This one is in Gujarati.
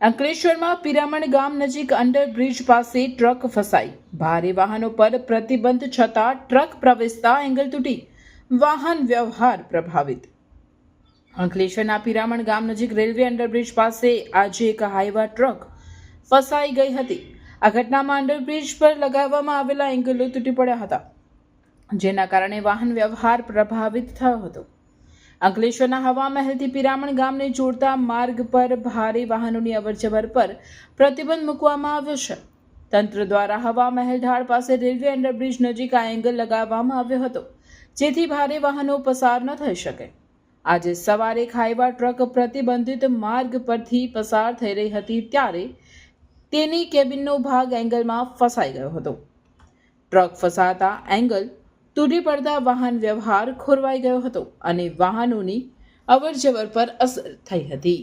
અંકલેશ્વરમાં પિરામણ ગામ નજીક અંડરબ્રિજ પાસે ટ્રક ફસાઈ. ભારે વાહનો પર પ્રતિબંધ છતાં ટ્રક પ્રવેશતા એંગલ તૂટી વાહન વ્યવહાર પ્રભાવિત. અંકલેશ્વરના પિરામણ ગામ નજીક રેલવે અંડરબ્રિજ પાસે આજે એક હાઈવા ટ્રક ફસાઈ ગઈ હતી. આ ઘટનામાં અંડરબ્રિજ પર લગાવવામાં આવેલા એંગલો તૂટી પડ્યા હતા, જેના કારણે વાહન વ્યવહાર પ્રભાવિત થયો હતો. અંકલેશ્વરના હવા મહેલથી પિરામણ ગામને જોડતા માર્ગ પર ભારે વાહનોની અવરજવર પર પ્રતિબંધ મૂકવામાં આવ્યો છે. તંત્ર દ્વારા હવા મહેલ ઢાળ પાસે રેલવે અંડરબ્રિજ નજીક આ એંગલ લગાવવામાં આવ્યો હતો, જેથી ભારે વાહનો પસાર ન થઈ શકે. આજે સવારે ખાઈવા ટ્રક પ્રતિબંધિત માર્ગ પરથી પસાર થઈ રહી હતી ત્યારે તેની કેબિનનો ભાગ એંગલમાં ફસાઈ ગયો હતો. ટ્રક ફસાતા એંગલ તૂટી પડતા વાહન વ્યવહાર ખોરવાઈ ગયો હતો અને વાહનોની અવરજવર પર અસર થઈ હતી.